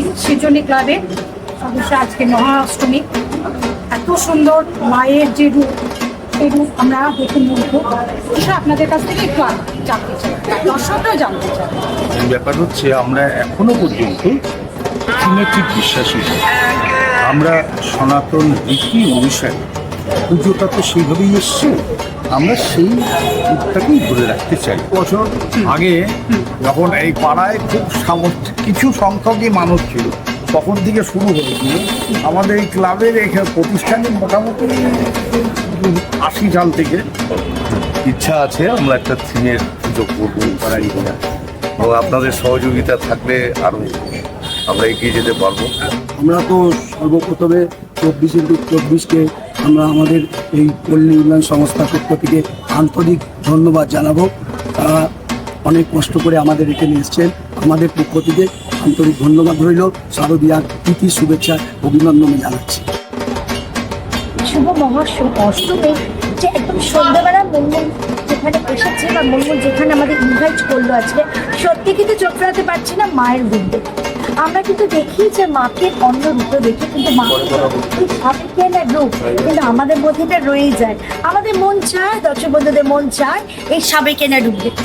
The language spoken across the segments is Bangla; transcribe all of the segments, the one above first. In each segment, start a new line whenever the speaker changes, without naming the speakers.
এসেছি সেজন্য ক্লাবে অবশ্য আজকে মহাষ্টমী এত সুন্দর মায়ের যে রূপ, সেই রূপ আমরা দেখে মুগ্ধ। এটা আপনাদের কাছ থেকে একটু জানতে চাই দর্শকরাও জানতে চাই।
ব্যাপার হচ্ছে, আমরা এখনও পর্যন্ত ঠিক বিশ্বাসী আমরা সনাতন রীতি অনুসারে পুজোটা তো সেইভাবেই এসছে। আমরা সেই রূপটাকেই ধরে রাখতে চাই। বছর আগে যখন এই পাড়ায় খুব সামর্থ্য কিছু সংখ্যকই মানুষ ছিল তখন থেকে শুরু হয়েছিল। আমাদের এই ক্লাবের এখানে প্রতিষ্ঠানে মোটামুটি আশি সাল থেকে ইচ্ছা আছে আমরা একটা থিমের পুজো করব বলে এবং আপনাদের সহযোগিতা থাকলে আরও আমরা এগিয়ে যেতে পারব।
আমরা তো সর্বপ্রথমে চব্বিশ ইন্টু চব্বিশকে আমরা আমাদের এই পল্লী উন্নয়ন সংস্থার পক্ষ থেকে আন্তরিক ধন্যবাদ জানাব। তারা অনেক কষ্ট করে আমাদের এখানে এসছেন। আমাদের পক্ষ থেকে আন্তরিক ধন্যবাদ রইল। শারদীয়ার প্রীতি, শুভেচ্ছা, অভিনন্দন জানাচ্ছি।
শুভ মহাষ্টম অষ্টমী যে একদম সন্ধ্যাবেলা মনমন যেখানে এসেছে বা মনমন যেখানে আমাদের ইনভাইট করল আজকে সত্যি কিন্তু চোখ ফেরাতে পারছি না মায়ের রূপ দেখে। আমরা কিন্তু দেখি যে মাকে অন্য রূপে দেখি কিন্তু মা সাবেকে না রূপ কিন্তু আমাদের মধ্যে এটা রয়েই যায় আমাদের মন চায় দর্শক বন্ধুদের মন চায় এই সাবেকে না রূপ দেখতে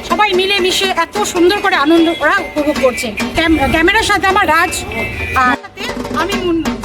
সবাই মিলে মিশে এত সুন্দর করে আনন্দ করা উপভোগ করছে। ক্যাম- ক্যামেরার সাথে আমার রাজ আর আমি মুন্না।